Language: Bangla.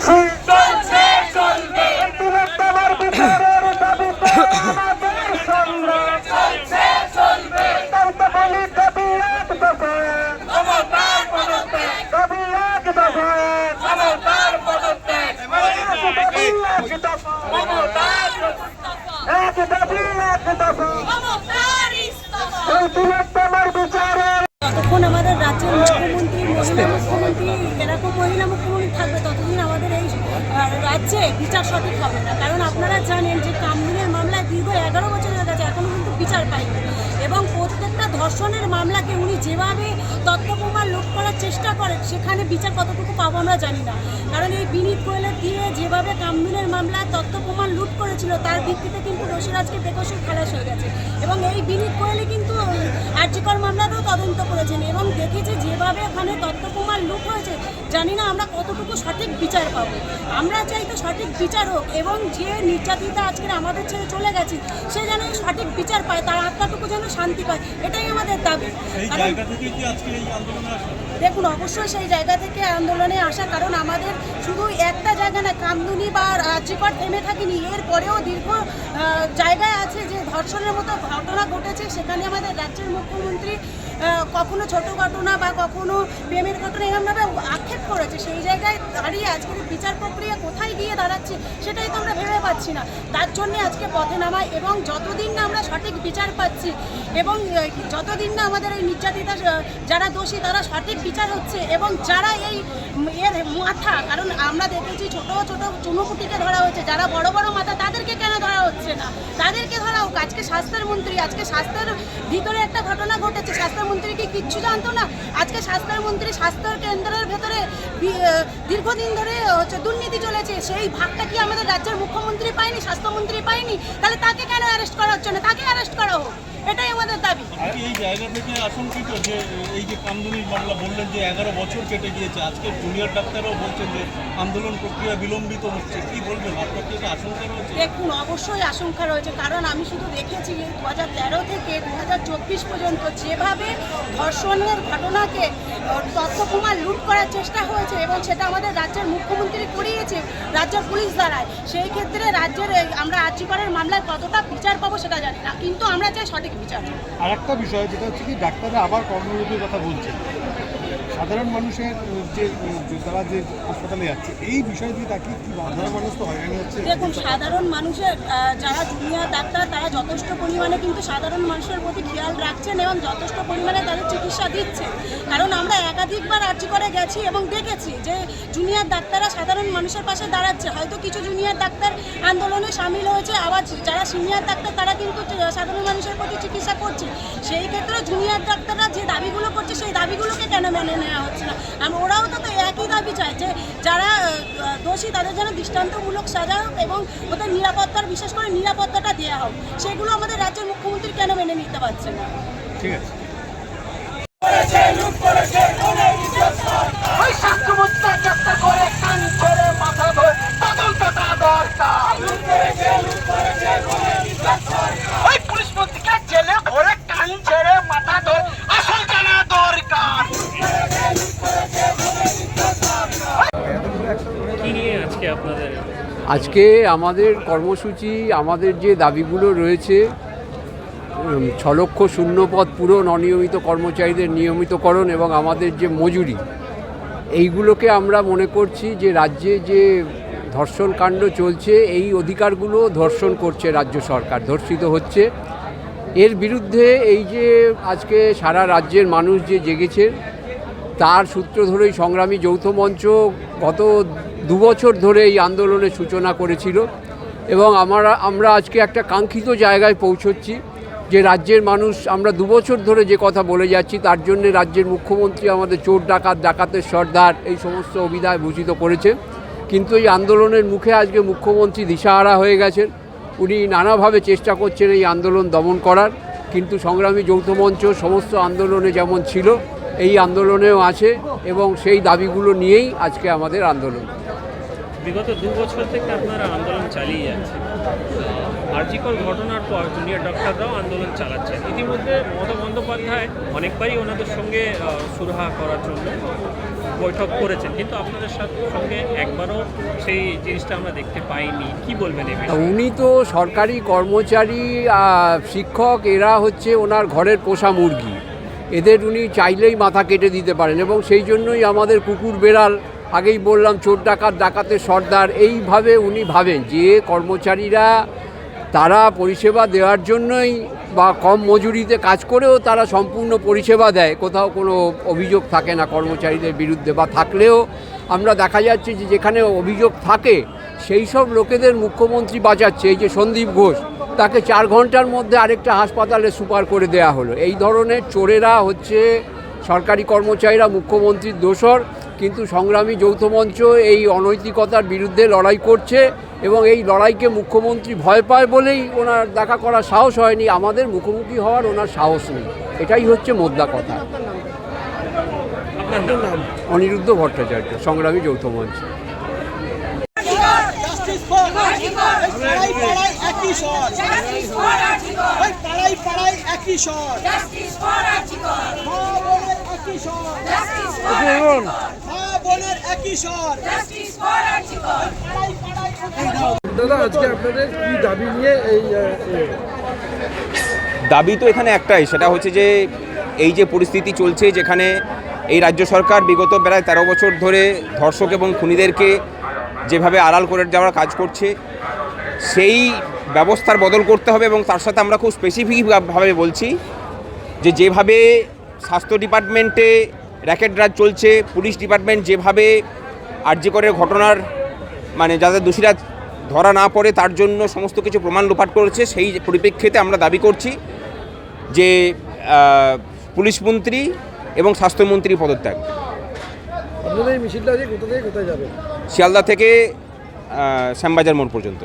মিছিল চলছে চলবে তিলোত্তমার বিচারের দাবিতে আমাদের সংগ্রাম চলছে চলবে তাই তো বলি দাবি এক দফায় ক্ষমতার পদত্যাগ দাবি এক দফায় ক্ষমতার পদত্যাগ এক দাবি এক দফা ক্ষমতার এক দাবি এক দফা ক্ষমতার ইস্তফা এই তিলোত্তমার বিচারের যতক্ষণ আমাদের রাজ্যের মুখ্যমন্ত্রী, মহিলা মুখ্যমন্ত্রী, এরকম মহিলা মুখ্যমন্ত্রী রাজ্যে বিচার সঠিক হবে না। কারণ আপনারা জানেন যে কামরুলের মামলায় দীর্ঘ এগারো বছর হয়ে গেছে এখনও কিন্তু বিচার পাইনি। এবং প্রত্যেকটা ধর্ষণের মামলাকে উনি যেভাবে তথ্য প্রমাণ লোক করার চেষ্টা করেন, সেখানে বিচার কতটুকু পাবো আমরা জানি না। কারণ এই বিনীত কোয়েলের দিয়ে যেভাবে কামরুলের মামলায় তথ্য প্রমাণ লুট করেছিল, তার ভিত্তিতে কিন্তু রশিরাজকে বেকসুর খালাস হয়ে গেছে। এবং এই বিনীত কোয়েলই কিন্তু আর্যিকর মামলারও তদন্ত করেছেন এবং দেখেছি যেভাবে ওখানে তথ্য প্রমাণ লুট হয়েছে, জানি না আমরা কতটুকু সঠিক বিচার পাবো। আমরা চাই তো সঠিক বিচার হোক এবং যে নির্যাতিতা আজকে আমাদের ছেড়ে চলে গেছে, সে যেন সঠিক বিচার পায়, তার আত্মাটুকু যেন শান্তি পায়। এটাই আমাদের দাবি। দেখুন অবশ্যই সেই জায়গা থেকে আন্দোলনে আসা কারণ আমাদের শুধু একটা জায়গা না কামদুনি বা রাজ্যপাট থেমে থাকিনি। এর পরেও দীর্ঘ জায়গায় আছে যে ধর্ষণের মতো ঘটনা ঘটেছে সেখানে আমাদের রাজ্যের মুখ্যমন্ত্রী কখনো ছোট ঘটনা বা কখনো প্রেমের ঘটনা এরকমভাবে আক্ষেপ করেছে, সেই জায়গায় দাঁড়িয়ে আজকের বিচার প্রক্রিয়া কোথায় গিয়ে দাঁড়াচ্ছে, সেটাই তো আমরা ভেবে পাচ্ছি না। তার জন্য আজকে পথে নামাই এবং যতদিন না আমরা সঠিক বিচার পাচ্ছি এবং যতদিন না আমাদের এই নির্যাতিতা যারা দোষী তারা সঠিক বিচার হচ্ছে এবং যারা এই এর মাথা, কারণ আমরা দেখেছি ছোট ছোট চুনোপুটিকে ধরা হচ্ছে যারা বড় বড় মাথা তাদেরকে কেন ধরা হচ্ছে না তাদেরকে হোক আজকে স্বাস্থ্যের মন্ত্রী আজকে স্বাস্থ্যের ভিতরে একটা ঘটনা ঘটেছে। স্বাস্থ্যমন্ত্রী কি কিচ্ছু জানতো না? আজকে স্বাস্থ্যের মন্ত্রী স্বাস্থ্য কেন্দ্রের ভেতরে দীর্ঘদিন ধরে হচ্ছে দুর্নীতি চলেছে। সেই ভাগটা কি আমাদের রাজ্যের মুখ্যমন্ত্রী পায়নি স্বাস্থ্যমন্ত্রী পায়নি? তাহলে তাকে কেন অ্যারেস্ট করা হচ্ছে না? তাকে অ্যারেস্ট করা হোক। এটাই আমাদের দাবি। এই জায়গা থেকে আশঙ্কিত যে এই যে কামদুনির মামলা বললেন যে এগারো বছর কেটে গিয়েছে আজকে জুনিয়র ডাক্তাররাও বলছেন যে আন্দোলন প্রক্রিয়া বিলম্বিত হচ্ছে। কি বলবেন? আপনার কি এটা আশঙ্কা রয়েছে? দেখুন অবশ্যই আশঙ্কা রয়েছে কারণ আমি শুধু দেখেছি দু হাজার তেরো থেকে দু হাজার চব্বিশ পর্যন্ত যেভাবে ধর্ষণের ঘটনাকে তথ্য প্রমাণ লুট করার চেষ্টা হয়েছে এবং সেটা আমাদের রাজ্যের মুখ্যমন্ত্রী করিয়েছে রাজ্যের পুলিশ দ্বারায় সেই ক্ষেত্রে রাজ্যের আমরা আর্যিকরের মামলায় কতটা বিচার পাবো সেটা জানি না। কিন্তু আমরা চাই সঠিক বিচার। আর একটা বিষয়, যেটা হচ্ছে কি, ডাক্তাররা আবার কর্মবিরতির কথা বলছে। সাধারণ মানুষের যে তারা যে হাসপাতালে যাচ্ছে, এই বিষয় দিয়ে তাকে কি সাধারণ মানুষ তো হয়রানি হচ্ছে দেখুন, সাধারণ মানুষের যারা জুনিয়র ডাক্তার, তারা যথেষ্ট পরিমাণে কিন্তু সাধারণ মানুষের প্রতি খেয়াল রাখছেন এবং যথেষ্ট পরিমাণে তাদের চিকিৎসা দিচ্ছে কারণ আমরা একাধিকবার আর্জি করে গেছি এবং দেখেছি যে জুনিয়র ডাক্তাররা সাধারণ মানুষের পাশে দাঁড়াচ্ছে। হয়তো কিছু জুনিয়র ডাক্তার আন্দোলনে সামিল হয়েছে, আবার যারা সিনিয়র ডাক্তার, তারা কিন্তু সাধারণ মানুষের প্রতি চিকিৎসা করছে। সেই ক্ষেত্রে জুনিয়র ডাক্তাররা যে দাবিগুলো করছে সেই দাবিগুলোকে কেন মেনে নেওয়া হচ্ছে না। আর ওরাও তো তো একই দাবি চায় যে যারা দোষী তাদের যেন দৃষ্টান্তমূলক সাজা হোক এবং ওদের নিরাপত্তার বিশেষ করে নিরাপত্তাটা দেওয়া হোক। সেগুলো আমাদের রাজ্যের মুখ্যমন্ত্রী কেন মেনে নিতে পারছে না? ঠিক আছে। আজকে আমাদের কর্মসূচি, আমাদের যে দাবিগুলো রয়েছে ছ লক্ষ শূন্যপদ পূরণ, অনিয়মিত কর্মচারীদের নিয়মিতকরণ এবং আমাদের যে মজুরি, এইগুলোকে আমরা মনে করছি যে রাজ্যে যে ধর্ষণ কাণ্ড চলছে, এই অধিকারগুলো ধর্ষণ করছে রাজ্য সরকার, ধর্ষিত হচ্ছে। এর বিরুদ্ধে এই যে আজকে সারা রাজ্যের মানুষ যে জেগেছে, তার সূত্র ধরেই সংগ্রামী যৌথ মঞ্চ গত দুবছর ধরে এই আন্দোলনের সূচনা করেছিল এবং আমরা আমরা আজকে একটা কাঙ্ক্ষিত জায়গায় পৌঁছচ্ছি যে রাজ্যের মানুষ, আমরা দুবছর ধরে যে কথা বলে যাচ্ছি তার জন্য রাজ্যের মুখ্যমন্ত্রী আমাদের চোর ডাকাত, ডাকাতের সর্দার এই সমস্ত অভিধায় ভূষিত করেছে। কিন্তু এই আন্দোলনের মুখে আজকে মুখ্যমন্ত্রী দিশাহারা হয়ে গেছেন। উনি নানাভাবে চেষ্টা করছেন এই আন্দোলন দমন করার। কিন্তু সংগ্রামী যৌথ মঞ্চ সমস্ত আন্দোলনে যেমন ছিল, এই আন্দোলনেও আছে এবং সেই দাবিগুলো নিয়েই আজকে আমাদের আন্দোলন। বিগত দু বছর থেকে আপনারা আন্দোলন চালিয়ে যাচ্ছেন। আর্জিকল ঘটনার পর জুনিয়র ডক্টররাও আন্দোলন চালাচ্ছেন। ইতিমধ্যে মমতা বন্দ্যোপাধ্যায় অনেকবারই ওনাদের সঙ্গে সুরাহা করার জন্য বৈঠক করেছেন। কিন্তু আপনাদের সঙ্গে একবারও সেই জিনিসটা আমরা দেখতে পাইনি। কি বলবেন উনি তো সরকারি কর্মচারী শিক্ষক, এরা হচ্ছে ওনার ঘরের পোষা মুরগি। এদের উনি চাইলেই মাথা কেটে দিতে পারেন এবং সেই জন্যই আমাদের কুকুর বেড়াল আগেই বললাম, চোর ডাকাত, ডাকাতের সর্দার, এইভাবে উনি ভাবেন যে কর্মচারীরা তারা পরিষেবা দেওয়ার জন্যই বা কম মজুরিতে কাজ করেও তারা সম্পূর্ণ পরিষেবা দেয়। কোথাও কোনো অভিযোগ থাকে না কর্মচারীদের বিরুদ্ধে বা থাকলেও। আমরা দেখা যাচ্ছে যে যেখানে অভিযোগ থাকে, সেই সব লোকেদের মুখ্যমন্ত্রী বাঁচাচ্ছে। এই যে সন্দীপ ঘোষ, তাকে চার ঘণ্টার মধ্যে আরেকটা হাসপাতালে সুপার করে দেয়া হলো। এই ধরনের চোরেরা হচ্ছে সরকারি কর্মচারীরা, মুখ্যমন্ত্রীর দোসর কিন্তু সংগ্রামী যৌথ মঞ্চ এই অনৈতিকতার বিরুদ্ধে লড়াই করছে এবং এই লড়াইকে মুখ্যমন্ত্রী ভয় পায় বলেই ওনার দেখা করার সাহস হয়নি। আমাদের মুখোমুখি হওয়ার ওনার সাহস নেই। এটাই হচ্ছে মোদ্দা কথা। অনিরুদ্ধ ভট্টাচার্য সংগ্রামী যৌথ মঞ্চ। একই স্বর ওই পাড়াই পাড়াই একই স্বর। মা বোনের একই স্বর মা বোনের একই স্বর পাড়াই পাড়াই একই স্বর দাদা আজকে আপনাদের কি দাবি নিয়ে এই দাবি তো এখানে একটাই সেটা হচ্ছে যে এই যে পরিস্থিতি চলছে যেখানে এই রাজ্য সরকার বিগত প্রায় তেরো বছর ধরে ধর্ষক এবং খুনিদেরকে যেভাবে আড়াল করে যাওয়ার কাজ করছে সেই ব্যবস্থার বদল করতে হবে এবং তার সাথে আমরা খুব স্পেসিফিকভাবে বলছি যে যেভাবে স্বাস্থ্য ডিপার্টমেন্টে র্যাকেট রাজ চলছে পুলিশ ডিপার্টমেন্ট যেভাবে আর্যিকরের ঘটনার মানে যাদের দোষীরা ধরা না পড়ে তার জন্য সমস্ত কিছু প্রমাণ লোপাট করেছে সেই পরিপ্রেক্ষিতে আমরা দাবি করছি যে পুলিশ মন্ত্রী এবং স্বাস্থ্যমন্ত্রী পদত্যাগ। আপনাদের মিছিলটা কোথা থেকে কোথায় যাবে? শিয়ালদা থেকে শ্যামবাজার মোড় পর্যন্ত।